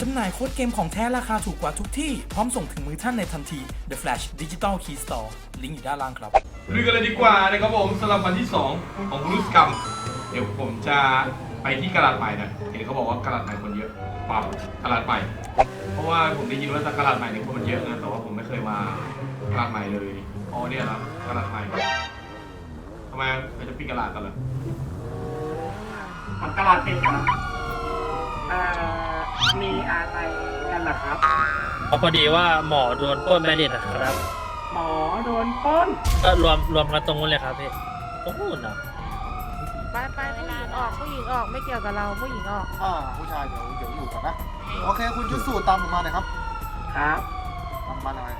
จำหน่ายโค้ดเกมของแท้ราคาถูกกว่าทุกที่ พร้อมส่งถึงมือท่านในทันที The Flash Digital Key Store ลิงก์อยู่ด้านล่างครับลุยกันเลยดีกว่านะครับผมสำหรับวันที่ 2 ของรุสกรรมเดี๋ยวผมจะไปที่กระดาษใหม่นะเห็นเขาบอกว่ากระดาษใหม่คนเยอะปรับกระดาษใหม่ เพราะว่าผมได้ยินว่ากระดาษใหม่เนี่ยคนมันเยอะนะแต่ว่าผมไม่เคยมากระดาษใหม่เลยอ๋อเนี่ยครับกระดาษใหม่ทำไมเราจะปิดกระดาษกันเหรอมันกระลาเป็นครับเอ่อมีอะไรกันเหรอครับ เพราะพอดีว่าหมอโดนปล้นแบนเด็ดนะครับหมอโดนปล้นก็รวมรวมกันตรงนู้นเลยครับพี่ตรงนู้นเหรอไปไปผู้หญิงออกผู้หญิงออกไม่เกี่ยวกับเราผู้หญิงออก อ่าผู้ชายเดี๋ยวเดี๋ยวอยู่ก่อนนะโอเคคุณชุดสูตรตามผมมาหน่อยครับครับ ตามมาหน่อย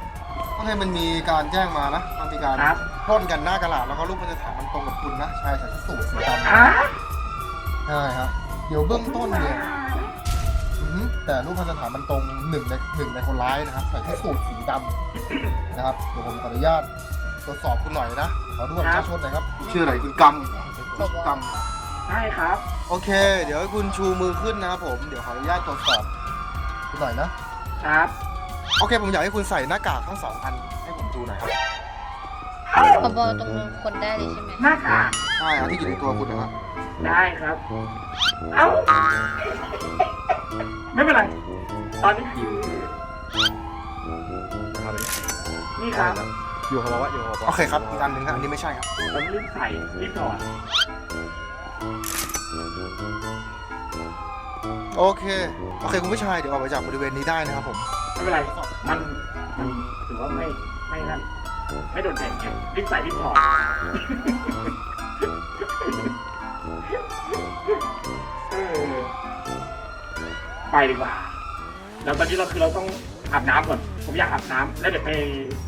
โอเคมันมีการแจ้งมานะมันมีการครับ ปล้นกันหน้ากระดาษแล้วก็รูปมันจะถามมันตรงกับคุณนะชายใส่ชุดสูทสีดำอะใช่ครับเดี๋ยวเบื้องต้นเนี่ยอือหือ แต่รูปพันธฐานมันตรงหนึ่งในหนึ่งในคนร้ายนะครับใส่ชุดสูทสีดำนะครับเดี๋ยวผมขออนุญาตตรวจสอบคุณหน่อยนะขอดูบัตรประชาชนหน่อยครับชื่ออะไรคุณกำคุณกำใช่ครับโอเค เดี๋ยวให้คุณชูมือขึ้นนะครับผมเดี๋ยวขออนุญาตตรวจสอบคุณหน่อยนะครับ โอเค ผมอยากให้คุณใส่หน้ากากทั้งสองอันให้ผมดูหน่อยครับพบตรงนู้นคนได้เลยใช่ไหมหน้ากากใช่ครับที่อยู่ในตัวคุณนะครับได้ครับ เอ้า ไม่เป็นไร ตอนนี้คือนี่ครับอยู่กับว่าอยู่กับโอเคครับอีกอันหนึ่งครับอันนี้ไม่ใช่ครับผมรีบใส่รีบถอดโอเคโอเคคุณผู้ชายเดี๋ยวออกไปจากบริเวณนี้ได้นะครับผมไม่เป็นไรมันมันถือว่าไม่ไม่นั่นไม่โดนแดดไงรีบใส่รีบถอดเออ ไปดีกว่า แล้วตอนนี้เราคือเราต้องอาบน้ำก่อน ผมอยากอาบน้ำแล้วเดี๋ยวไป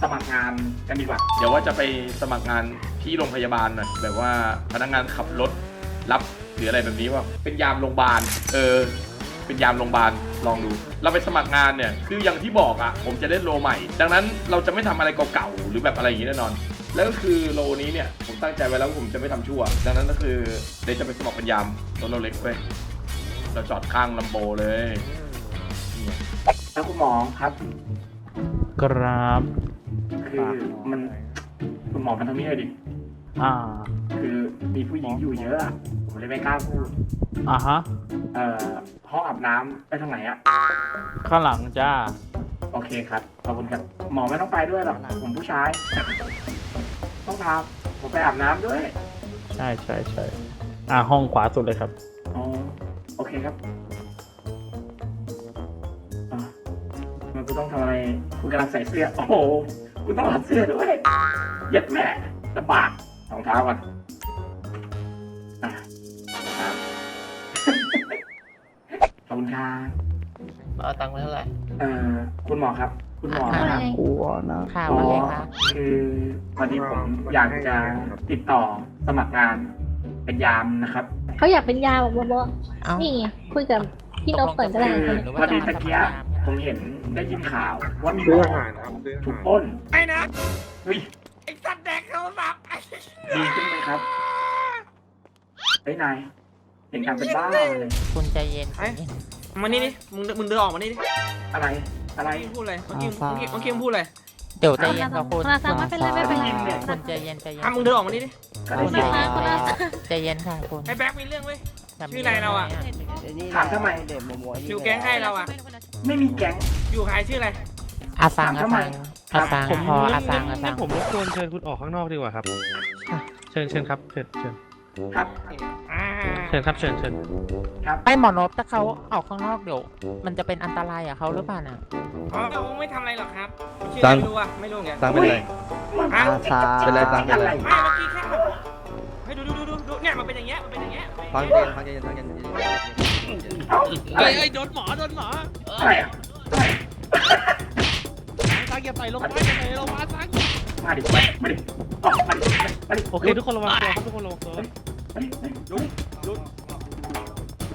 สมัครงานกันดีกว่า เดี๋ยวว่าจะไปสมัครงานที่โรงพยาบาลหน่อยแบบว่าพนักงานขับรถรับหรืออะไรแบบนี้ว่าเป็นยามโรงพยาบาล เออ เป็นยามโรงพยาบาลลองดู เราไปสมัครงานเนี่ยคืออย่างที่บอกอะผมจะเล่นโลใหม่ ดังนั้นเราจะไม่ทำอะไรเก่าๆหรือแบบอะไรอย่างนี้แน่นอน แล้วก็คือโลนี้เนี่ยผมตั้งใจไว้แล้วว่าผมจะไม่ทำชั่ว ดังนั้นก็คือเดี๋ยวจะไปสมัครเป็นยามรถเราเล็กเว้ย เราจอดข้างลำโบเลยเนี่ยแล้วคุณหมอครับ ครับ คือมันคุณหมอมันทำนี่เลยดิ อ่า คือมีผู้หญิงอยู่เยอะอะผมเลยไม่กล้าพูด อ่าฮะ เอ่อห้องอาบน้ำไปทางไหนอะข้างหลังจ้า โอเคครับ ขอบคุณครับ หมอไม่ต้องไปด้วยหรอก ผมผู้ชาย ต้องพาผมไปอาบน้ำด้วย ใช่ใช่ใช่อ่าห้องขวาสุดเลยครับ อ๋อ โอเคครับอะมันกูต้องทำอะไรคุณกำลังใส่เสื้อ โอ้โหคุณต้องรัดเสื้อด้วยเย็ดแม่ลำบากรองเท้าก่อนอะครับขอบคุณครับเอาตังค์ไว้เท่าไหร่เอ่อคุณหมอครับ คุณหมอว่าครับไงกลัวนะข่าวอ๋อว่าไงคะ คือพอดีผมอยากจะติดต่อสมัครงาน เป็นยามนะครับเขาอยากเป็นยาบอกบอกเอ้า นี่ไงคุยกับพี่นกก่อนก็ได้คือค่ะพอดีตะเกียบผมเห็นได้ยินข่าวว่ามีหมอถูกปล้นไอ้นะเฮ้ยไอ้สัตว์แดกโทรศัพท์ดีขึ้นไหมครับเฮ้ยนายเห็นการเป็นบ้าเลยคุณใจเย็นใจเย็น มานี่ดิมึงมึงเดินออกมานี่ดิอะไรอะไร มึงพูดอะไรเมื่อกี้เมื่อกี้เมื่อกี้มึงพูดอะไร เดี๋ยวใจเย็นค่ะคุณคุณอาซาไม่เป็นไรไม่เป็นไรคุณใจเย็นใจเย็นอะมึงเดินออกมานี่ดิก็ได้คุณยิอานซาคุณอาซาใจเย็นค่ะคุณไอ้แบ็คมีเรื่องเว้ยชื่ออะไรเราอะถามทำไมอยู่แก๊งให้เราอะไม่มีแก๊งอยู่ใครชื่ออะไรอาซังอาทำไมซังอาซังผมพออาซังอาซังผมรบกวนเชิญคุณออกข้างนอกดีกว่าครับ เชิญเชิญครับเชิญเชิญครับอ่า เชิญครับเชิญเชิญครับไอหมอนบถ้าเขาออกข้างนอกเดี๋ยว มันจะเป็นอันตรายกับเขาหรือเปล่าน่ะอ๋อเราไม่ทำอะไรหรอกครับชื่ออะไรไม่รู้อะไม่รู้เหมือนกันตังเป็นไรมันอะเป็นไรตังเป็นไรไม่เมื่อกี้แค่แบบให้ดูดูดูดูดูเนี่ยมันเป็นอย่างเงี้ยมันเป็นอย่างเงี้ยฟังเย็นฟังเย็นฟังเย็นเอ้าอะไรเฮ้ยโดนหมอโดนหมออะไรอะอะไรซังอย่าใส่ลงมาอย่าใส่ลงมาซังมาดิมาดิมาดิออกมาดิมาดิโอเคทุกคนระวังตัวครับทุกคนระวังตัวมาดิมาดิ ลุกลุก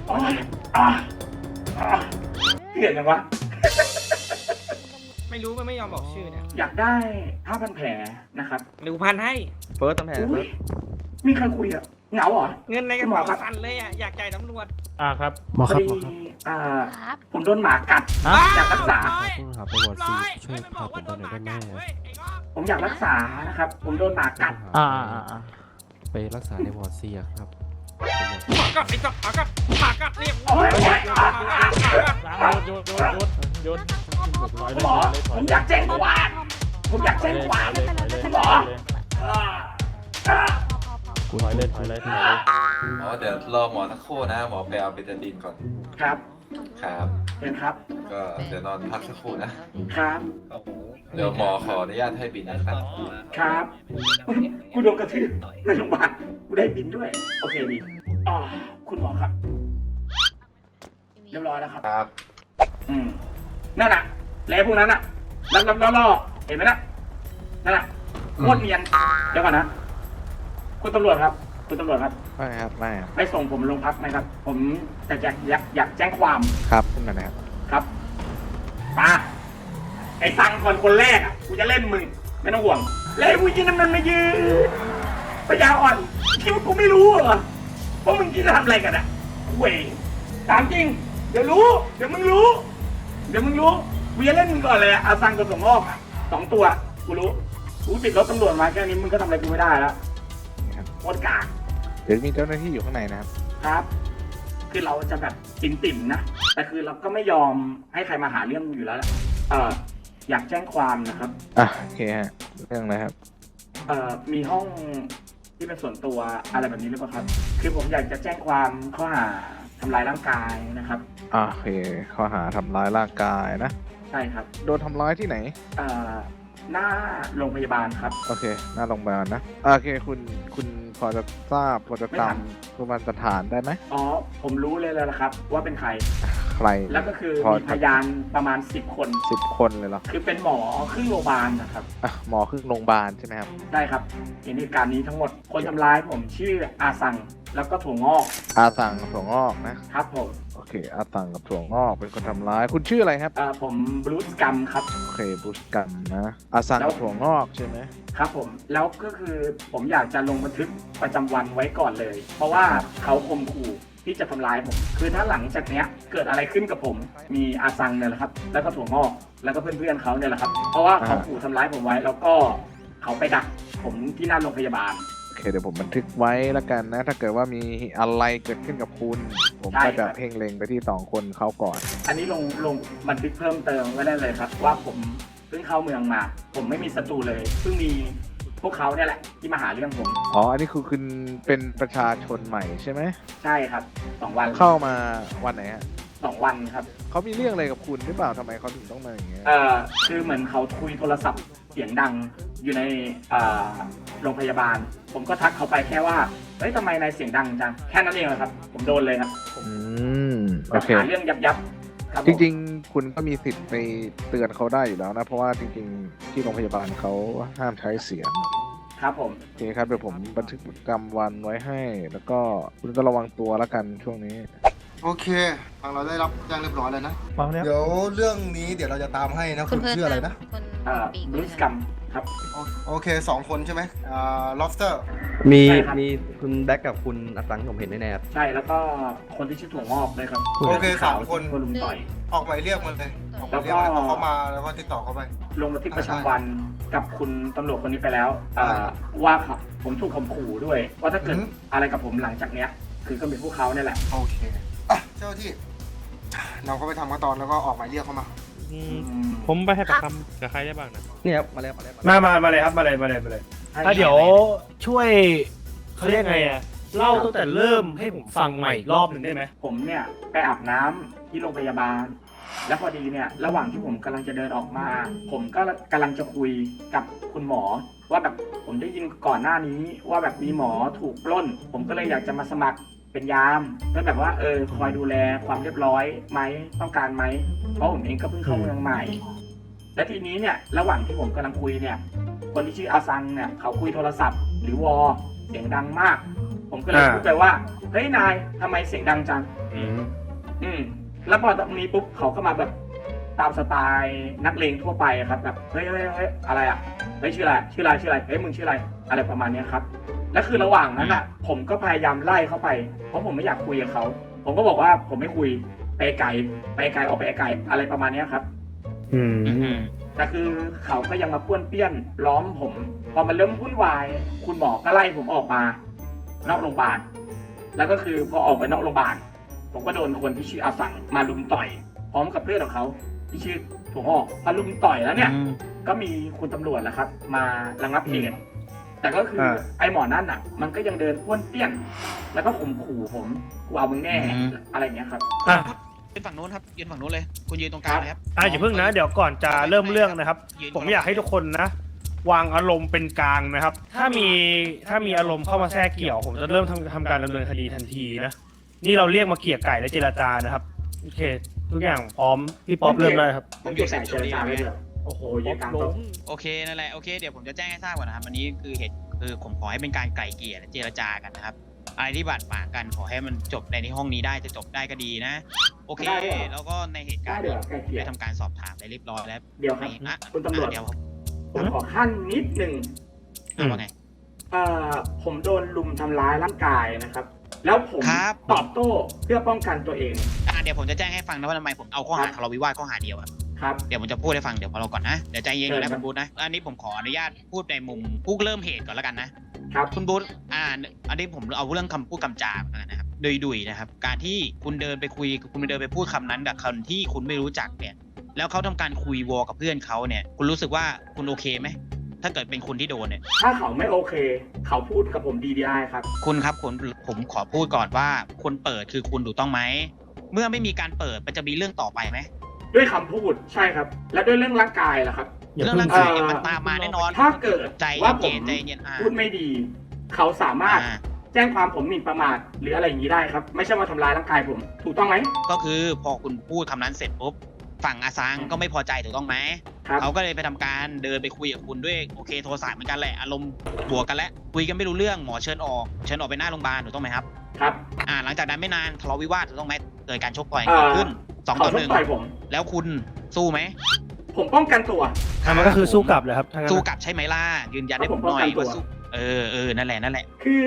อ๋ออะอะเห็นยังวะ ไม่รู้มันไม่ยอมบอกชื่อเนี่ยอยากได้ผ้าพันแผลนะครับหนึ่งพันให้ เฟิร์สตำแหน่งอุ้เฟิยร์สมีใครคุยอะเหงาเหรอ เงินในกระเป๋าสั่นเลยอะอยากจ่ายตำรวจอ่าครับพอดีอ่า ครับ ผมโดนหมากัดอยากรักษาครับไปวอร์ซีช่วยพาผมไปหน่อยได้ไหมผมอยากรักษานะครับ ผมโดนหมากัด อ่าไป รักษาในวอร์ซีครับหมากัดไอ้สัตว์หมากัดหมากัดเนี่ยโอ้ยโอ้ยหมากัดหมากัดโยนโยนโยนโยนหมอผมอยากแจ้งควาผมอยากแจ้งความคุณหมออ่าอ่าถอยเลยถอยเลยถอยเลยอ๋อเดี๋ยวรอหมอสักครู่นะ หมอไปเอาเบตาดีนก่อน ครับ ครับเห็นครับ ก็เดี๋ยวนอนพักสักครู่นะ ครับ เดี๋ยวหมอขออนุญาตให้บินนะครับ ครับกูโดนกระทืบในโรงพยาบาลกูได้บินด้วย โอเคดีอ๋อคุณหมอครับ เรียบร้อยแล้วครับ ครับ อืมนั่นน่ะ แล้วพวกนั้นน่ะลับลับล่อล่อเห็นไหมน่ะนั่นน่ะโคตรเนียนเดี๋ยวก่อนนะ คุณตำรวจครับ คุณตำรวจครับไม่ครับไม่ครับไปส่งผมโรงพักไหมครับ ผมแต่อยากอยากอยากแจ้งความครับขึ้นมานะครับครับมาไอ้ตังคนคนแรกอะกูจะเล่นมึงไม่ต้องห่วงแล้วไอ้ผู้ยิงน้ำมันมายืนปัญญาอ่อนคิดว่ากูไม่รู้เหรอว่ามึงคิดจะทำอะไรกันอะเว้ยถามจริง เดี๋ยวรู้ เดี๋ยวมึงรู้ เดี๋ยวมึงรู้กูจะเล่นมึงก่อนเลยอะอาซังกับสมงอกอะสองตัวกูรู้กูติดรถตำรวจมาแค่นี้มึงก็ทำอะไรกูไม่ได้แล้วนี่ครับโคตรกาก เดี๋ยวมีเจ้าหน้าที่อยู่ข้างในนะครับ ครับ คือเราจะแบบติ่มๆนะ แต่คือเราก็ไม่ยอมให้ใครมาหาเรื่องอยู่แล้วแหละเอออยากแจ้งความนะครับ อะโอเคฮะเรื่องอะไรครับ เอ่อมีห้องที่เป็นส่วนตัวอะไรแบบนี้หรือเปล่าครับ คือผมอยากจะแจ้งความข้อหาทำร้ายร่างกายนะครับ อะโอเคข้อหาทำร้ายร่างกายนะ ใช่ครับ โดนทำร้ายที่ไหน เอ่อหน้าโรงพยาบาลครับ โอเค หน้าโรงพยาบาลนะอะโอเค คุณ คุณ พอจะทราบพอจะไม่จถามำโรงพยาบาลสถานได้ไหม อ๋อ ผมรู้เลยแล้วละครับ ว่าเป็นใคร ใครแล้วก็คือพอมีพยานประมาณสิบคน สิบคนเลยเหรอคือเป็นหมอครึ่งโรงพยาบาลนะครับ อะหมอครึ่งโรงพยาบาลใช่ไหมครับ ได้ครับเห็นเหตุการณ์นี้ทั้งหมด คนทำร้ายผมชื่ออาซัง แล้วก็ถั่วงอกอาสั่งกับถั่วงอกนะ ครับผมโอเค อาสั่งกับถั่วงอกเป็นคนทำร้าย คุณชื่ออะไรครับ เอ่อผมบรูซกัมครับ โอเคบุสกันนะ อาสั่งกับถั่วงอกใช่ไหม ครับผมแล้วก็คือผมอยากจะลงบันทึกประจำวันไว้ก่อนเลย เพราะว่าเขาข่มขู่ ที่จะทำร้ายผม คือถ้าหลังจากเนี้ยเกิดอะไรขึ้นกับผม มีอาซังเนี่ยแหละครับ แล้วก็ถั่วงอกแล้วก็เพื่อนๆเขาเนี่ยแหละครับ เพราะว่าเขาขู่ทำร้ายผมไว้ แล้วก็เขาไปดักผมที่หน้าโรงพยาบาล โอเคเดี๋ยวผมบันทึกไว้แล้วกันนะ ถ้าเกิดว่ามีอะไรเกิดขึ้นกับคุณ ผมใช่ก็ครัจะบเพ่งเล็งไปที่สองคนเขาก่อน อันนี้ลงลงบันทึกเพิ่มเติมไว้ได้เลยครับ ว่าผมเพิ่งเข้าเมืองมา ผมไม่มีศัตรูเลยเพิ่งมีพ วกเขาเนี่ยแหละที่มาหาเรื่องผม อ๋อ อันนี้คือคุณเป็นประชาชนใหม่ใช่ไหม ใช่ครับสองวันเข้ามาวันไหนฮะสองวันครับ เขามีเรื่องอะไรกับคุณหรือเปล่าทำไมเขาถึงต้องมาอย่างเงี้ย เอ่อคือเหมือนเขาคุยโทรศัพท์เสียงดังอยู่ในเอ่อโรงพยาบาล ผมก็ทักเขาไปแค่ว่าเฮ้ยทำไมนายเสียงดังจังแค่นั้นเองครับ ผมโดนเลยครับอืม แบโอบเค หาเรื่องยับยับ ครับจริง ๆ คุณก็มีสิทธิ์ไปเตือนเขาได้อยู่แล้วนะ เพราะว่าจริง ๆ ที่โรงพยาบาลเขาห้ามใช้เสียงๆครับผมโอเคครับเดี๋ยวผมบันทึกประจำวันไว้ให้ แล้วก็คุณก็ระวังตัวแล้วกันช่วงนี้ โอเคทางเราได้รับแจ้งเรียบร้อยแล้วนะ ฟังเนี้ยเดี๋ยวเรื่องนี้เดี๋ยวเราจะตามให้นะคุคุณณเพื่อนชื่ออะไรนะคุณเอ่อปีกบรูซกัมครับ โอโอเคสองคนใช่ไหมอ่า lobster มีใช่ครับ มีคุณแบ็กกับคุณอัตังผมเห็นแน่ๆครับใช่แล้วก็คนที่ชื่อถั่วงอกด้วยครับโอเคสามคน คนลุมต่อย ออกหมายเรียกมันเลยออกหมายเรียกมันเอาเข้ามาแล้วก็ติดต่อเข้าไป ลงบันทึกประจำวันกับคุณตำรวจคนนี้ไปแล้วเอ่อว่าครับผมถูกข่มขู่ด้วย ว่าถ้าเกิดอืมอะไรกับผมหลังจากเนี้ย คือก็เป็นพวกเขาเนี่ยแหละ โอเคอะ เจ้าหน้าที่ เราก็ไปทำขั้นตอนแล้วก็ออกหมายเรียกเข้ามา อืมผมไปให้ปากคำกับใครได้บ้างนะ เนี่ยครับมาแล้วมาแล้วมาแล้วมามามาเลยครับมาเลยมาเลยมาเลยถ้าถ้าเดี๋ยวช่วยเขาเรียกไงอะเล่าตั้งแต่เริ่มให้ผมฟังใหม่อีกรอบหนึ่งได้ไหมผมเนี่ยไปอาบน้ำที่โรงพยาบาล แล้วพอดีเนี่ยระหว่างที่ผมกำลังจะเดินออกมา ผมก็กำลังจะคุยกับคุณหมอ ว่าแบบผมได้ยินก่อนหน้านี้ว่าแบบมีหมอถูกปล้น ผมก็เลยอยากจะมาสมัคร เป็นยามเพื่อแบบว่าเออคอยดูแลความเรียบร้อยไหมต้องการไหมเพราะผมเองก็เพิ่งเข้าเมืองใหม่ และทีนี้เนี่ยระหว่างที่ผมกำลังคุยเนี่ย คนที่ชื่ออาซังเนี่ยเขาคุยโทรศัพท์ หรือวอเสียงดังมาก ผมก็เลยอ่าพูดไปว่าเฮ้ยนายทำไมเสียงดังจังอืมอืมแล้วพอตรงนี้ปุ๊บเขาก็มาแบบตามสไตล์นักเลงทั่วไปอะครับแบบเฮ้ยเฮ้ยเฮ้ยอะไรอะเฮ้ยชื่ออะไรชื่ออะไรชื่ออะไรเฮ้ยมึงชื่ออะไร อะไรประมาณเนี้ยครับและคือระหว่างนั้นอะ ผมก็พยายามไล่เข้าไป เพราะผมไม่อยากคุยกับเขา ผมก็บอกว่าผมไม่คุยไปไกลไปไกลออกไปไกลอะไรประมาณเนี้ยครับ อืมแต่คือเขาก็ยังมาป้วนเปี้ยนล้อมผม พอมันเริ่มวุ่นวาย คุณหมอก็ไล่ผมออกมา นอกโรงพยาบาล แล้วก็คือพอออกไปนอกโรงพยาบาล ผมก็โดนคนที่ชื่ออาสังมาลุมต่อย พร้อมกับเพื่อนของเขาที่ชื่อถั่วงอกมาลุมต่อยแล้วเนี่ย ก็มีคุณตำรวจแหละครับ มาระงับเหตุ แต่ก็คืออา ไอ้หมอนั่นอะ มันก็ยังเดินป้วนเปี้ยน แล้วก็ข่มขู่ผมกูเอามึงแน่อะไรอย่างเงี้ยครับ อะยืนฝั่งนู้นครับยืนฝั่งนู้นเลยคุณยืนตรงกลางเลยครับอะอย่าเพิ่งนะ เดี๋ยวก่อนจะเริ่มเรื่องนะครับยืนผมอยากให้ทุกคนนะ วางอารมณ์เป็นกลางนะครับ ถ้ามีถ้ามีอารมณ์เข้ามาแทรกเกี่ยว ผมจะเริ่มทำทำการดำเนินคดีทันทีนะ นี่เราเรียกมาเกลี่ยไก่และเจรจานะครับ โอเค ทุกอย่างพร้อมพี่ป๊อปเริ่มได้ครับ ผมอยู่สายเจรจาไม่เลย โอ้โหเยอะกลางโต๊ะโอเคนั่นแหละโอเคเดี๋ยวผมจะแจ้งให้ทราบก่อนนะครับอันนี้คือเหตุคือผมขอให้เป็นการไกล่เกลี่ยและเจรจากันนะครับอะไรที่บาดหมางกันขอให้มันจบในที่ห้องนี้ได้จะจบได้ก็ดีนะ โอเคได้ด้วยเหรอแล้วก็ในเหตุได้การณ์เดี๋ยวไกลเกลี่ยได้ทำการสอบถามไปเรียบร้อยแล้วเดี๋ยวครับอะคุณตำรวจอะเดี๋ยวผมขอขั้นนิดหนึ่งอะว่าไงเอ่อผมโดนลุมทำร้ายร่างกายนะครับ แล้วผมครับตอบโต้เพื่อป้องกันตัวเองอะเดี๋ยวผมจะแจ้งให้ฟังนะว่าทำไมผมเอาข้อหาทะเลาะวิวาทข้อหาเดียวอะ ครับ เดี๋ยวผมจะพูดให้ฟังเดี๋ยวพอเราก่อนนะ เดี๋ยวใจเย็นก่อนนะเชิญครับคุณบูธนะ อันนี้ผมขออนุญาตพูดในมุมผู้เริ่มเหตุก่อนแล้วกันนะ ครับ คุณบูธอ่า อันนี้ผมเอาเรื่องคำพูดคำจาก่อนนะครับดุยๆนะครับ การที่คุณเดินไปคุย คุณเดินไปพูดคำนั้นกับคนที่คุณไม่รู้จักเนี่ย แล้วเขาทำการคุยวอกับเพื่อนเขาเนี่ย คุณรู้สึกว่าคุณโอเคไหม ถ้าเกิดเป็นคุณที่โดนเนี่ย ถ้าเขาไม่โอเค เขาพูดกับผมดีได้ครับ คุณครับผมผมขอพูดก่อนว่าคนเปิดคือคุณถูกต้องไหม เมื่อไม่มีการเปิดมันจะมีเรื่องต่อไปไหม ด้วยคำพูดใช่ครับ และด้วยเรื่องร่างกายล่ะครับ อย่าเรื่องเพิ่ร่างงอ่กายเนี่ยมันตามมาแน่นอนถ้าเกิดใจว่าผเย็มนใจเย็นอ่าพูดไม่ดี เขาสามารถอ่า แจ้งความผมหมิ่นประมาทหรืออะไรอย่างนี้ได้ครับ ไม่ใช่มาทำร้ายร่างกายผม ถูกต้องไหม ก็คือพอคุณพูดคำนั้นเสร็จปุ๊บฝั่งอาซังก็ไม่พอใจถูกต้องไหมครับ เขาก็เลยไปทำการเดินไปคุยกับคุณด้วยโอเคโทรศัพท์เหมือนกันแหละอารมณ์บวกกันแล้วคุยกันไม่รู้เรื่องหมอเชิญออกเชิญออกไปหน้าโรงพยาบาลถูกต้องไหมครับครับ อ่าหลังจากนั้นไม่นานทะเลาะวิวาทถูกต้องไหมเกิดการชกต่อยเอ่อเกิดขึ้น สองเขาต่อชหกนึ่งต่อยผม แล้วคุณสู้ไหม ผมป้องกันตัว อะมันก็คือสู้กลับเลยครับถ้างั้นสู้นะกลับใช่ไหมล่ะยืนยันให้ครับผผมมหน่อยป้องกันตัวว่าสู้เออเออนั่นแหละนั่นแหละ คือ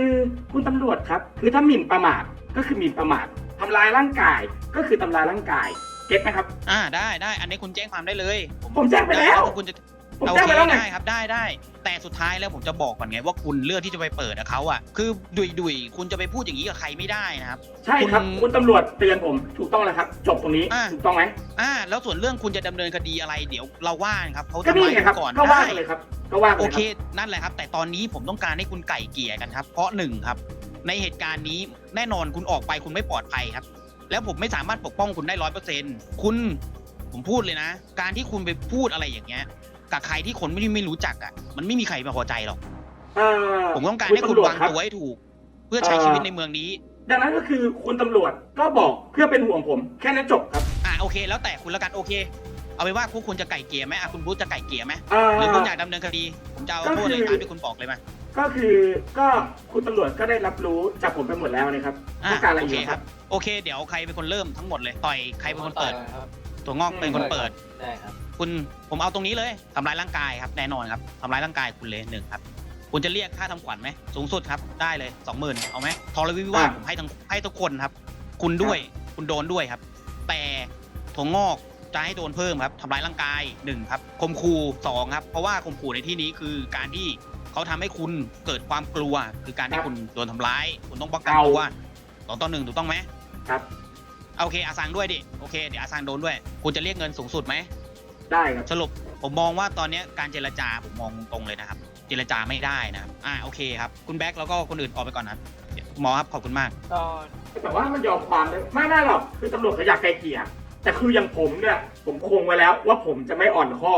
คุณตำรวจครับ คือถ้าหมิ่นประมาทก็คือหมิ่นประมาททำลายร่างกายก็คือทำลายร่างกาย เก็ตไหมครับ อ่าได้ได้ อันนี้คุณแจ้งความได้เลยผมแจ้งไปแล้ว คุณจะ ผมโอแจ้งเคไปแล้วไง ได้ครับได้ได้ แต่สุดท้ายแล้วผมจะบอกก่อนไงว่าคุณเลือกที่จะไปเปิดกับเขาอะคือดุยดุยๆคุณจะไปพูดอย่างนี้กับใครไม่ได้นะครับ ใช่ครับ คุณคุณตำรวจเตือนผมถูกต้องแล้วครับ จบตรงนี้อ่า ถูกต้องไหมอ่าแล้วส่วนเรื่องคุณจะดำเนินคดีอะไรเดี๋ยวเราว่ากันครับเขาก็ทำนี่ร้ายไงคุครับณก่อนก็ว่าได้กันเลยครับก็ว่ากันโอเลยเค ครับนั่นแหละครับ แต่ตอนนี้ผมต้องการให้คุณไก่เกลี่ยกันครับ เพราะหนึ่งครับ ในเหตุการณ์นี้แน่นอนคุณออกไปคุณไม่ปลอดภัยครับ แล้วผมไม่สามารถปกป้องคุณได้ร้อยเปอร์เซ็นคุณผมพูดเลยนะ การที่คุณไปพูดอะไรอย่างเงี้ย กับใครที่คนไม่ไม่รู้จักอะมันไม่มีใครมาพอใจหรอกเอ่อผมต้องการให้คุณตำรจวางรับตัวให้ถูก เพื่อใช้ชีวิตในเมืองนี้ ดังนั้นก็คือคุณตำรวจก็บอกเพื่อเป็นห่วงผม แค่นั้นจบครับอ่าโอเค แล้วแต่คุณละกันโอเค เอาไปนว่าพวกคุณจะไก่เกลี่ยไหมอะคุณบูธจะไก่เกลี่ยไหมเอ่อหรือคุณอยากดำเนินคดี ผมจะเอาก็โทษเลยคือตามที่คุณบอกเลยไหมก็คือก็คุณตำรวจก็ได้รับรู้จากผมไปหมดแล้วนะครับอะต้องการอะไรโออีเคกคครัรับบโอเค เดี๋ยวใครเป็นคนเริ่มทั้งหมดเลยต่อยใครเป็นคนเปิด ตัวงอกเป็นคนเปิดได้ครับ คุณผมเอาตรงนี้เลยทำร้ายร่างกายครับแน่นอนครับทำร้ายร่างกายคุณเลยหนึ่งครับคุณจะเรียกค่าทำขวัญไหมสูงสุดครับได้เลยสองหมื่นเอาไหมทรวิวาทอะผมให้ทั้งให้ทุกคนครับ คุณด้วยคุณโดนด้วยครับ แต่ถั่วงอกจะให้โดนเพิ่มครับทำร้ายร่างกายหนึ่งครับข่มขู่สองครับ เพราะว่าข่มขู่ในที่นี้คือการที่เขาทำให้คุณเกิดความกลัว คือการที่คุณโดนทำร้าย คุณต้องป้องกันตัวสองต่อหนึ่งถูกต้องไหมครับโอเคอาซังด้วยดิโอเคเดี๋ยวอาซังโดนด้วย คุณจะเรียกเงินสูงสุดไหม ได้ครับ สรุปผมมองว่าตอนเนี้ยการเจรจาผมมองตรงๆเลยนะครับ เจรจาไม่ได้นะครับอ่าโอเคครับ คุณแบ็คแล้วก็คนอื่นออกไปก่อนนะครับเดี๋ยวหมอครับขอบคุณมากแต่ว่ามันยอมความได้ไม่ได้หรอกคือตำรวจเขาอยากไกลเกลี่ยแต่คืออย่างผมเนี่ย ผมคงไว้แล้วว่าผมจะไม่อ่อนข้อ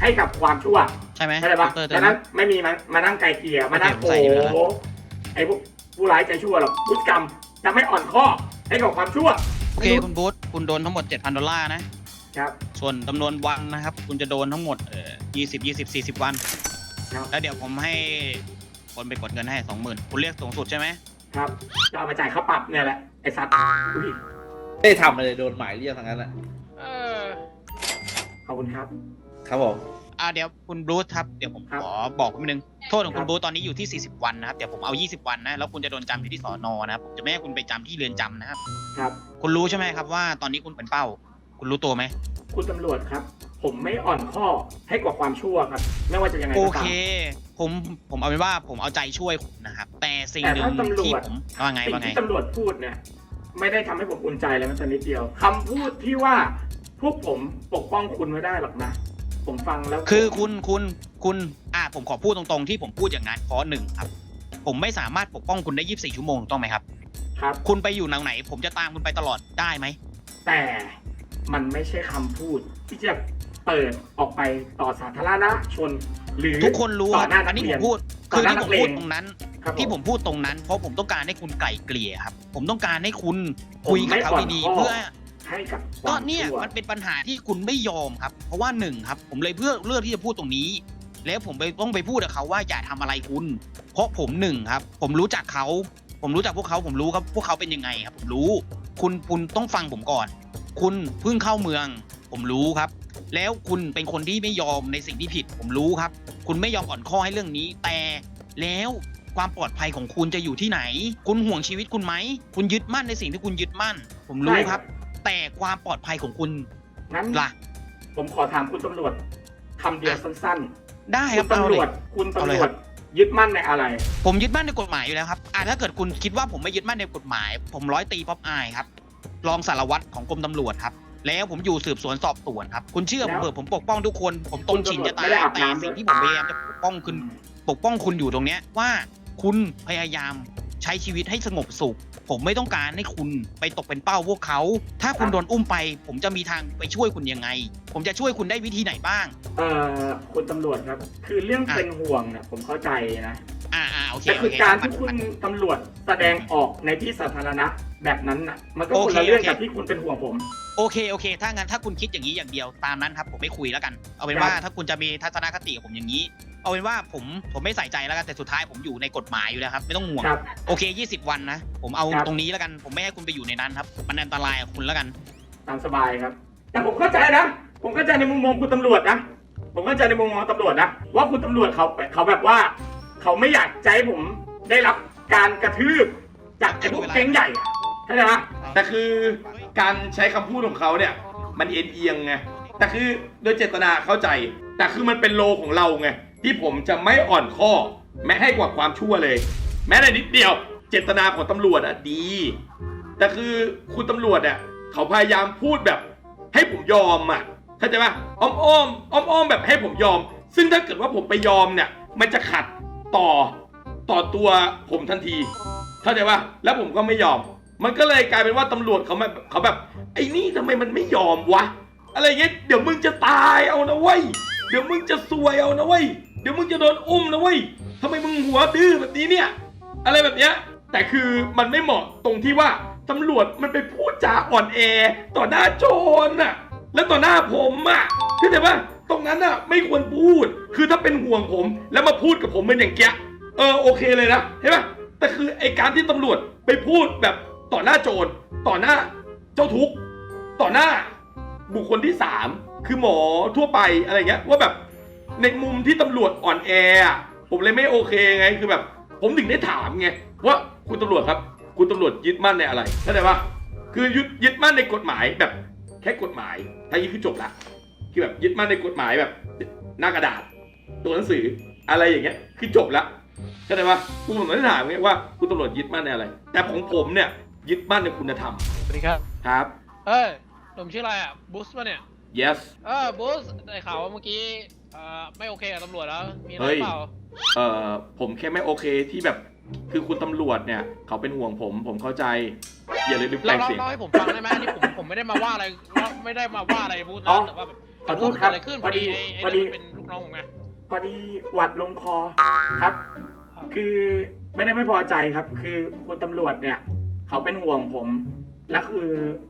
ให้กับความชั่วใช่ไหมเข้าใจปะดรเตืดัอนงนั้นไม่มีมามานั่งไกลเกลี่ยมานั่งโอโอ้เคผมใส่อยู่แล้วโหไอ้พวกผู้ร้ายใจชั่วหรอกพฤติกรรมจะไม่อ่อนข้อให้กับความชั่วโอเคคุณบูธคุณโดนทั้งหมด 7,000 ดอลลาร์นะ ครับส่วนจำนวนวันนะครับ คุณจะโดนทั้งหมดเอ่อ20 20 40วัน ครับแล้วเดี๋ยวผมให้คนไปกดเงินให้20,000คุณเรียกสูงสุดใช่ไหมครับจะเอามาจ่ายค่าปรับเนี่ยแหละไอ้สัตว์อุ๊ยไม่ได้ทำอะไรโดนหมายเรียกทั้งนั้นแหละขอบคุณครับ ครับผมอ่าเดี๋ยวคุณบรูซครับเดี๋ยวผมครับขอบอกคุณนิดนึงโทษของคุครัณบบรูซตอนนี้อยู่ที่ 40 วันนะครับเดี๋ยวผมเอา 20 วันนะแล้วคุณจะโดนจำที่ที่สอนอนะครับผมจะไม่ให้คุณไปจำที่เรือนจำนะครับ ครับ คุณรู้ใช่ไหมครับว่าตอนนี้คุณเป็นเป้า คุณรู้ตัวไหม คุณตำรวจครับ ผมไม่อ่อนข้อให้กว่าความชั่วครับ ไม่ว่าจะยังไงโอก็ตาเค ม ผมผมเอาเป็นว่าผมเอาใจช่วยคุณนะครับ แต่สิ่งแต่หนึ่งถ้าตำรวจ ที่ผมว่าไงสิ่งว่าไง ที่ตำรวจพูดเนี่ยไม่ได้ทำให้ผมอุ่นใจเลยแม้แต่นิดเดียวคำพูดที่ว่าพวกผมปกป้องคุณไม่ได้หรอกนะ ผมฟังแล้วคือคุณคุณคุณอ่าผมขอพูดตรงๆที่ผมพูดอย่างนั้นเพราะหนึ่งครับ ผมไม่สามารถปกป้องคุณได้ 24 ชั่วโมงถูกต้องไหมครับ ครับ คุณไปอยู่ไหนไหน ผมจะตามคุณไปตลอดได้ไหม แต่ มันไม่ใช่คำพูด ที่จะเปิดออกไปต่อสาธารณชน หรือทุกคนรู้ต่คอรับหน้าอันันกนี้ผเรียนมพูดต่คืออหน้าที่ผมนักเรียนพูดตรงนั้น ครับที่ผมพูดตรงนั้น เพราะผมต้องการให้คุณไกล่เกลี่ยครับ ผมต้องการให้คุณคุยกับเขาดีๆเพื่อ ให้กับคก็วามเนี่ยชั่ว มันเป็นปัญหาที่คุณไม่ยอมครับ เพราะว่าหนึ่งครับ ผมเลยเพื่อเลือกที่จะพูดตรงนี้ แล้วผมไปต้องไปพูดกับเขาว่าอย่าทำอะไรคุณ เพราะผมหนึ่งครับ ผมรู้จักเขา ผมรู้จักพวกเขาผมรู้ครับ พวกเขาเป็นยังไงครับ ผมรู้ คุณคุณต้องฟังผมก่อน คุณเพิ่งเข้าเมือง ผมรู้ครับ แล้วคุณเป็นคนที่ไม่ยอมในสิ่งที่ผิด ผมรู้ครับ คุณไม่ยอมอ่อนข้อให้เรื่องนี้ แต่แล้วความปลอดภัยของคุณจะอยู่ที่ไหน คุณห่วงชีวิตคุณไหม คุณยึดมั่นในสิ่งที่คุณยึดมั่น ผมรู้ครับ แต่ความปลอดภัยของคุณงั้นล่ะ ผมขอถามคุณตำรวจคำเดียวสั้นได้ๆคคุรับณเอาตำรเลวยจคุณเอาตำเลรยวครัจบยึดมั่นในอะไร ผมยึดมั่นในกฎหมายอยู่แล้วครับอ่าถ้าเกิดคุณคิดว่าผมไม่ยึดมั่นในกฎหมาย ผมร้อยตรีป๊อปอายครับ รองสารวัตรของกรมตำรวจครับ แล้วผมอยู่สืบสวนสอบสวนครับ คุณเชื่อผมแล้วเถอะผมปกป้องทุกคน ผมตรงชินจะตายไม่ได้อาบแต่น้ำสิ่งด้วยที่ผมพยายามจะปกป้องคุณปกป้องคุณอยู่ตรงเนี้ยว่าคุณพยายามใช้ชีวิตให้สงบสุข ผมไม่ต้องการให้คุณไปตกเป็นเป้าพวกเขา ถ้าคุณโดนอุ้มไป ผมจะมีทางไปช่วยคุณยังไง ผมจะช่วยคุณได้วิธีไหนบ้าง เอ่อคุณตำรวจครับ คือเรื่องอะเป็นห่วงเนี่ยผมเข้าใจนะอ่าอ่า โอเคแต่โอคือเคการคที่บคุณตำรวจแสดงออกในที่สาธารณะแบบนั้นน่ะ มันก็โอคนเคละเรื่องโอเคกับที่คุณเป็นห่วงผม โอเคโอเค ถ้างั้นถ้าคุณคิดอย่างนี้อย่างเดียวตามนั้นครับผมไม่คุยแล้วกัน เอาเป็นว่าถ้าคุณจะมีทัศนคติกับผมอย่างนี้ เอาเป็นว่าผมผมไม่ใส่ใจแล้วกันแต่สุดท้ายผมอยู่ในกฎหมายอยู่แล้วครับไม่ต้องห่วง ครับ โอเค 20 วันนะ ผมเอาครับ ตรงนี้แล้วกัน ผมไม่ให้คุณไปอยู่ในนั้นครับ มันอันตรายกับคุณแล้วกัน ตามสบายครับ แต่ผมเข้าใจนะ ผมเข้าใจในมุมมองคุณตำรวจนะ ผมเข้าใจในมุมมองตำรวจนะ ว่าคุณตำรวจเขาเขาแบบว่า เขาไม่อยากใจผมได้รับการกระทืบจากไอ้พวกแก๊งใหญ่อะเข้าใจไหมแต่คือการใช้คำพูดของเขาเนี่ย มันเอียงเอียงไงแต่คือโดยเจตนาเข้าใจ แต่คือมันเป็นโลของเราไงที่ผมจะไม่อ่อนข้อ แม้ให้กว่าความชั่วเลย แม้แต่นิดเดียว เจตนาของตำรวจอะดี แต่คือคุณตำรวจอะเขาพยายามพูดแบบ ให้ผมยอมอะเข้าใจปะอ้อมอ้อมอ้อมอ้อมๆแบบให้ผมยอม ซึ่งถ้าเกิดว่าผมไปยอมเนี่ย มันจะขัด ต่อต่อตัวผมทันที เข้าใจปะแล้วผมก็ไม่ยอม มันก็เลยกลายเป็นว่าตำรวจเขาแบบเขาแบบ ไอ้นี่ทำไมมันไม่ยอมวะ อะไรเงี้ยเดี๋ยวมึงจะตายเอานะเว้ยเดี๋ยวมึงจะซวยเอานะเว้ยเดี๋ยวมึงจะโดนอุ้มนะเว้ยทำไมมึงหัวดื้อแบบนี้เนี่ย อะไรแบบเนี้ยแต่คือมันไม่เหมาะตรงที่ว่าตำรวจมันไปพูดจาอ่อนแอ ต่อหน้าโจรน่ะ แล้วต่อหน้าผมอะเข้าใจปะ ตรงนั้นน่ะ ไม่ควรพูด คือถ้าเป็นห่วงผม แล้วมาพูดกับผมเป็นอย่างเงี้ยเออโอเคเลยนะเห็นปะแต่คือไอการที่ตำรวจไปพูดแบบต่อหน้าโจรต่อหน้าเจ้าทุกข์ต่อหน้าบุคคลที่สามคือหมอทั่วไปอะไรเงี้ยว่าแบบในมุมที่ตำรวจอ่อนแอผมเลยไม่โอเคไงคือแบบ ผมถึงได้ถามไงว่าคุณตำรวจครับ คุณตำรวจยึดมั่นในอะไรเข้าใจปะคือยึดยึดมั่นในกฎหมายแบบแค่กฎหมายถ้านี้คือจบละ คือแบบยึดมั่นในกฎหมายแบบหน้ากระดาษ ตัวหนังสืออะไรอย่างเงี้ย คือจบละเข้าใจปะคุณผมไม่ได้ถามไงว่าคุณตำรวจยึดมั่นในอะไร แต่ของผมเนี่ยยึดมั่นในคุณธรรมสวัสดีครับ ครับ เอ้ยหนุ่มชื่ออะไรอะบูสป่ะเนี่ย yes เออบูสได้ข่าวว่าเมื่อกี้เอ่อไม่โอเคกับตำรวจแล้ว มีอะไรเฮ้ยเปล่า เอ่อผมแค่ไม่โอเคที่แบบคือคุณตำรวจเนี่ย เขาเป็นห่วงผม ผมเข้าใจ อย่าเลยลืมแปลเล่างเล่าเสียง เล่าให้ผมฟังได้ไหมอันนี่ผมผมไม่ได้มาว่าอะไรไม่ได้มาว่าอะไรบูสอ๋อนะแต่ว่าแบบ ขอโทษครับเกิดอะไรขึ้นพอดีพอดีไอ้ไอ้นั่นเป็นลูกน้องผมไงพอดีหวัดลงคอครับ คือไม่ได้ไม่พอใจครับ คือคุณตำรวจเนี่ย เขาเป็นห่วงผม และคือ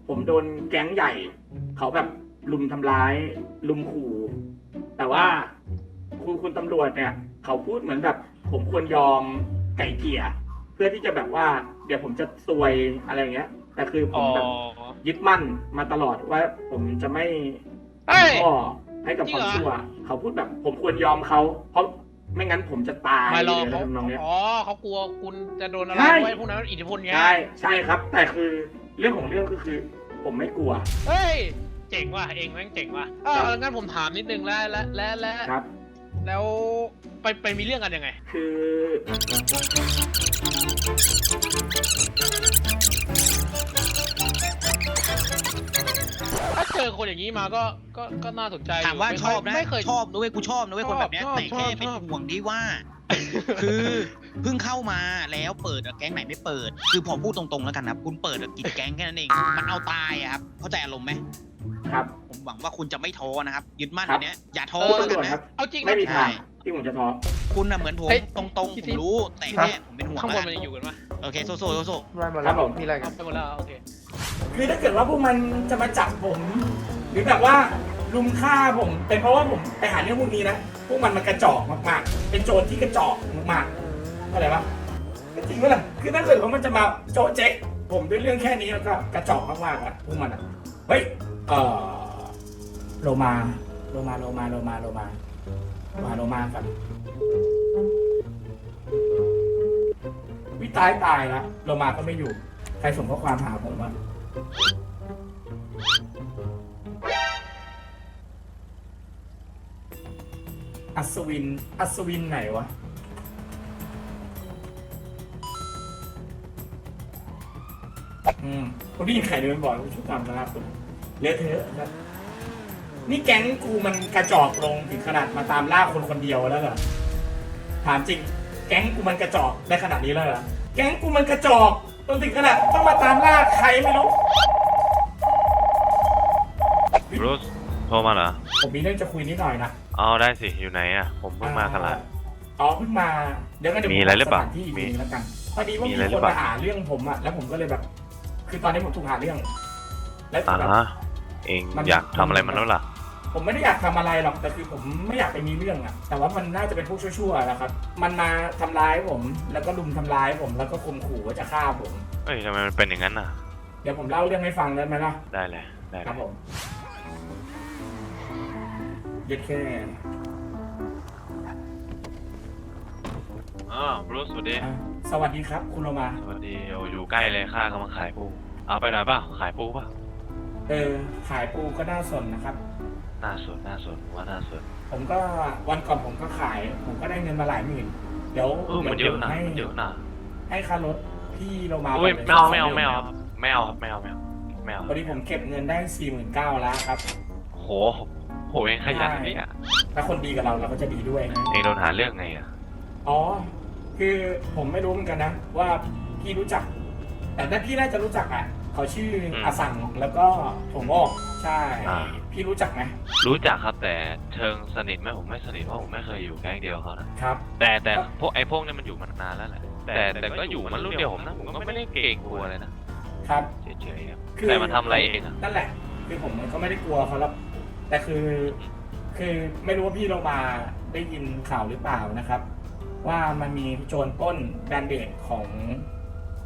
ผมโดนแก๊งใหญ่ เขาแบบลุมทำร้าย ลุมขู่ แต่ว่าคุณคุณตำรวจเนี่ย เขาพูดเหมือนแบบ ผมควรยอมไก่เกลี่ยเพื่อที่จะแบบว่า เดี๋ยวผมจะซวยอะไรอย่างเงี้ย แต่คือผอ๋มอแบบยึดมั่นมาตลอดว่าผมจะไม่ เฮ้ยข้อให้กับความจริงเหรอชั่วเขาพูดแบบผมควรยอมเขาเพราะไม่งั้นผมจะตายไม่รออะไรเขาทำนองเนี้ย อ๋อเขากลัวคุณจะโดนอะไรใช่ไว้พวกนั้นอิทธิพลไงใช่ใช่ครับ แต่คือเรื่องของเรื่องก็คือ ผมไม่กลัว เฮ้ย เจ๋งว่ะ เองแม่งเจ๋งว่ะเอองั้นผมถามนิดนึงแล้วและและและครับ แล้วไปไปมีเรื่องกันยังไง คือ เจอคนอย่างนี้มาก็ก็ก็น่าสนใจอยู่ถามว่าไเคชยอบนะไม่เคย ชอบด้วยกูชอบด้วยคนแบบเนี้ยชอบแต่แค่ชอบเป็นชอบ ห่วงที่ว่า คือเพิ่งเข้ามาแล้วเปิดอะแก๊งไหนไม่เปิด คือพอพูดตรงๆแล้วกันนะคุณเปิดอะกิจแก๊งแค่นั้นเองมันเอาตายอะครับเข้าใจอารมณ์ไหมครับ ผมหวังว่าคุณจะไม่ท้อนะครับยึดมั่นครัอับนเนี้ยอย่าท้อโอ้แล้วตำรกัวนจนะครับเอาจริงไม่นะมีทางที่ผมจะท้อคุณน่ะเหมือนผมเฮ้ยตรงๆพี่ผติ๊มกรู้แต่ครับแค่ผมเป็นห่วงข้างบนแล้วมันยังอยู่กันปะโอเคโซโซโซโซครับผมมีอะไรกันเอาไปหมดแล้วโอเค คือถ้าเกิดว่าพวกมันจะมาจับผม หรือแบบว่าลุมฆ่าผมเป็นเพราะว่าผมไปหาเรื่องพวกนี้นะ พวกมันมันกระจอกมากๆ เป็นโจรที่กระจอกมากๆเข้าใจปะก็จริงไหมล่ะคือถ้าเกิดว่ามันจะมาโจเจ๊กผมด้วยเรื่องแค่นี้แล้วก็กระจอกมากๆอะพวกมันอะเฮ้ยเออโลมาโลมาโลมาโลมาโลมามาโลมาครับวิตายตายละโลมาก็ไม่อยู่ ใครส่งข้อความหาผมว่า อัศวิน อัศวินไหนวะ อืมผมได้ยินใครเดินบ่อยผมชุดตามนะครับคุณเลอะเทอะครับนี่แก๊งกูมันกระจอกลงถึงขนาดมาตามล่าคนคนเดียวแล้วเหรอ ถามจริง แก๊งกูมันกระจอกได้ขนาดนี้แล้วเหรอ แก๊งกูมันกระจอกจนถึงขนาดต้องมาตามล่าใครไม่รู้ บรูซโทรมาเหรอ ผมมีเรื่องจะคุยนิดหน่อยนะ เอาได้สิอยู่ไหนอะ ผมเพิ่งมากันละอ๋อเพิ่งมา เดี๋ยวก็เดี๋ยวมีอะไรหรือเปล่าสถนที่อีกมีทีแล้วกันพอดีว่ามีมีอะไรหครืนอเปล่า มาหาเรื่องผมอะแล้วผมก็เลยแบบ คือตอนนี้ผมถูกหาเรื่อง แล้วอ่าแบบฮะเองมัน อยากทำอะไรมันแล้วล่ะ ผมไม่ได้อยากทำอะไรหรอกแต่คือผมไม่อยากไปมีเรื่องอะแต่ว่ามันน่าจะเป็นพวกชั่วๆนะครับ มันมาทำร้ายผม แล้วก็ลุมทำร้ายผม แล้วก็ข่มขู่ว่าจะฆ่าผม เอ้ยทำไมมันเป็นอย่างนั้นน่ะ เดี๋ยวผมเล่าเรื่องให้ฟังได้ไหมล่ะได้เลยได้เลครับยผม เย็ดแค่อ้าวบรูซสวัสดี อะสวัสดีครับ คุณโรมา สวัสดีโอ้อยู่ใกล้เลยข้ากำลังขายปู เอาไปหน่อยเปล่าขายปูป่ะเออ ขายปูก็น่าสนนะครับ น่าสนน่าสนผมว่าน่าสน ผมก็วันก่อนผมก็ขาย ผมก็ได้เงินมาหลายหมื่น เดี๋ยวเออมันเยอะนะให้มันเยอะนะให้ค่ารถพี่โรมาอุ้ยก่นลไม่เอาไม่เอาไม่เอาครับไม่เอาครับไม่เอาไม่เอาไม่เอาพอดีผมเก็บเงินได้สี่หมื่นเก้าแล้วครับ โห โหเองขยันนี่อะถ้าคนดีกับเราเราก็จะดีด้วยนะเองโดนหาเรื่องไงอะอ๋อ คือผมไม่รู้เหมือนกันนะว่าพี่รู้จัก แต่ถ้าพี่น่าจะรู้จักอะเขาชื่ออมอาสังแล้วก็ถั่วงอกใช่อ่าพี่รู้จักไหมรู้จักครับแต่เชิงสนิทไหมผมไม่สนิทเพราะผมไม่เคยอยู่แก๊งเดียวกับเขานะครับ แต่แต่พวกไอ้พวกนี้มันอยู่มานานแล้วแหละแต่แต่ก็อยู่มันรุ่นเดียวผมนะผมก็ไม่ได้เก่งกลัวเลยนะครับเฉยๆครับคือแต่มันทำอะไรเองอะนั่นแหละคือผมก็ไม่ได้กลัวเขาแล้ว แต่คือคือไม่รู้ว่าพี่โรมาได้ยินข่าวหรือเปล่านะครับ ว่ามันมีโจรปล้นแบนเดดของ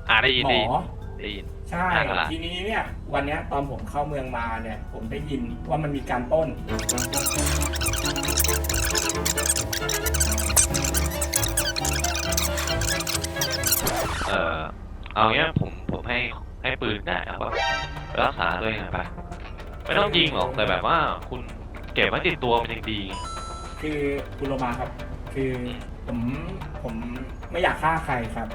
อ่าได้ยินหมดีอได้ยิน ใช่ อ่าครับ ทีนี้เนี่ยวันเนี้ยตอนผมเข้าเมืองมาเนี่ย ผมได้ยินว่ามันมีการปล้น เออเอางี้ผมผมให้ให้ปืนได้ครับไปรักษาตัวเองหน่อยไป ไม่ต้องยิงหรอกแต่แบบว่าคุณเก็บไว้ติดตัวมันยังดีไงคือคุณโรมาครับ คือผมผมไม่อยากฆ่าใครครับ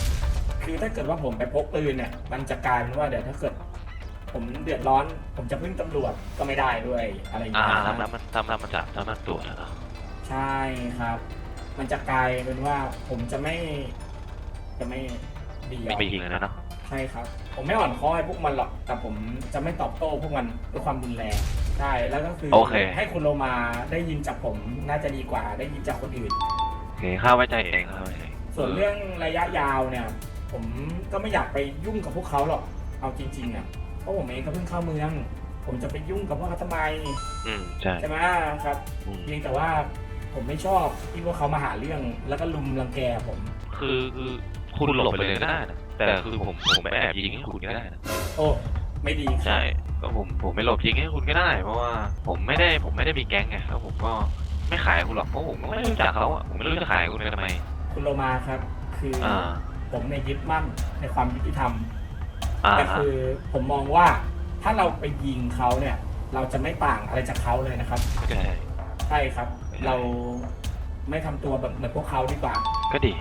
คือถ้าเกิดว่าผมไปพกปืนเนี่ย มันจะกลายเป็นว่าเดี๋ยวถ้าเกิด ผมเดือดร้อน ผมจะพึ่งตำรวจก็ไม่ได้ด้วยอะไรอย่างอ่าเงี้ยทำแล้วมันทำแล้วมันจับทำมันตรวจอะเนาะใช่ครับ มันจะกลายเป็นว่าผมจะไม่ จะไม่ดีไม่ไปยิงเลยนะเนาะ ใช่ครับ ผมไม่อ่อนข้อให้พวกมันหรอก แต่ผมจะไม่ตอบโต้พวกมันด้วยความรุนแรงใช่แล้วก็คือโอเค ให้คุณโรมาได้ยินจากผมน่าจะดีกว่าได้ยินจากคนอื่น โอเคข้าไว้ใจเองข้าไว้ใจส่วนเรื่องระยะยาวเนี่ย ผมก็ไม่อยากไปยุ่งกับพวกเขาหรอก เอาจริงๆอะเพราะผมเองก็เพิ่งเข้าเมือง ผมจะไปยุ่งกับพวกเขาทำไมอืมใช่ใช่ไหมครับ อืมเพียงแต่ว่าผมไม่ชอบที่พวกเขามาหาเรื่องแล้วก็ลุมรังแกผม คือคือคุณหลบไปเลยก็ได้นะ แต่คือผมผมไปแอบยิงให้คุณก็ได้นะโอ้ ไม่ดีครับใช่ก็ผมผมไม่หลบยิงให้คุณก็ได้ เพราะว่าผมไม่ได้ผมไม่ได้มีแก๊งไงแล้วผมก็ไม่ขายคุณหรอกเพราะผมก็ไม่รู้จักเขาอะผมไม่รู้จะขายคุณไปทำไมคุณโลมาครับ คือออ่าผมในยยึดมั่นในความยุติธรรม อ่าแต่คือผมมองว่าถ้าเราไปยิงเขาเนี่ย เราจะไม่ต่างอะไรจากเขาเลยนะครับ ก็ได้ ใช่ครับ เราไม่ทำตัวแบบเหมือนพวกเขาดีกว่าก็ดี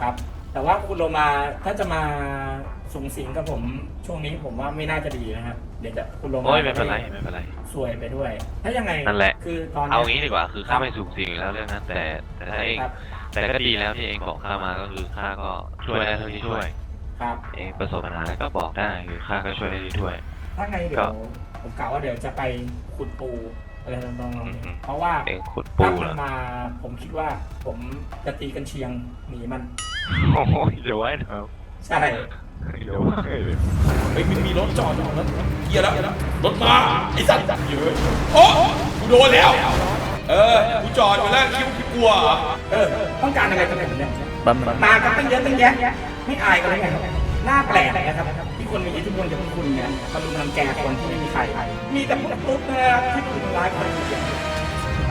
ครับ แต่ว่าคุณโลมาถ้าจะมาสูงสิงกับผมช่วงนี้ผมว่าไม่น่าจะดีนะครับ เดี๋ยวจะคุณโลมาโอ้ยไม่เป็นไรไม่เป็นไรซวยไปด้วย ถ้ายังไงนั่นแหละ คือตอนเอานี้ยงี้ดีกว่าคือข้าไม่สูงสิงอยู่แล้วเรื่องนั้น แต่แต่ถ้าเองครับแต่ก็ดีแล้วที่เองบอกข้ามาก็คือข้าก็ช่วยได้เท่าที่ช่วย ครับเองประสบปัญหาแล้วก็บอกได้คือข้าก็ช่วยได้ที่ช่วย ถ้าไงเดี๋ก็ยวผมกล่าวว่าเดี๋ยวจะไปขุดปู อะไรตรงอืม ๆเพราะว่าเองขุดถ้าปูมันแล้วมา ผมคิดว่า ผมจะตีกันเชียงหนีมัน โอ้ยเดี๋ยวไว้นะครับใช่เดี๋ยวไว้เฮ้ยมีมีรถจอดอยู่แล้วเฮียแล้วรถมาไอ้สัตว์เยอะโอ้กูโดนแล้ว เออกูจอดอยู่แล้วคิวคิวกลัวเหรอเออต้องการอะไรกันเนี่ยผมเนี่ยบัมบัมมากันตั้งเยอะตั้งแยะไม่อายกันเลยไงครับ หน้าแปลกนะครับ ที่คนมีอิทธิพลอย่างพวกคุณเนี่ยมาลุมรังแกคนที่ไม่มีใครมีแต่พวกตุ๊ดนะครับที่ถูกทำร้ายคนอื่น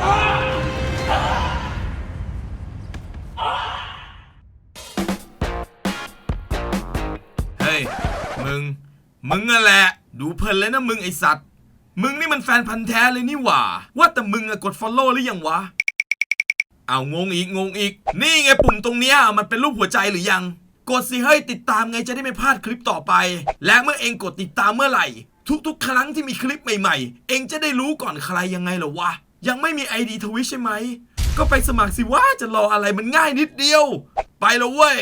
อ้าเฮ้ย มึง มึงนั่นแหละ ดูเพลินเลยนะมึงไอสัตว์ มึงนี่มันแฟนพันธ์แท้เลยนี่หว่า ว่าแต่มึงอะกด follow หรือยังวะ เอางงอีกงงอีก นี่ไงปุ่มตรงเนี้ยมันเป็นรูปหัวใจหรือยัง กดสิเฮ้ยติดตามไงจะได้ไม่พลาดคลิปต่อไป และเมื่อเองกดติดตามเมื่อไหร่ ทุกๆ ครั้งที่มีคลิปใหม่ๆ เองจะได้รู้ก่อนใครยังไงเหรอวะ ยังไม่มีไอดีทวิชใช่ไหม ก็ไปสมัครสิว่าจะรออะไรมันง่ายนิดเดียว ไปแล้วเว้ย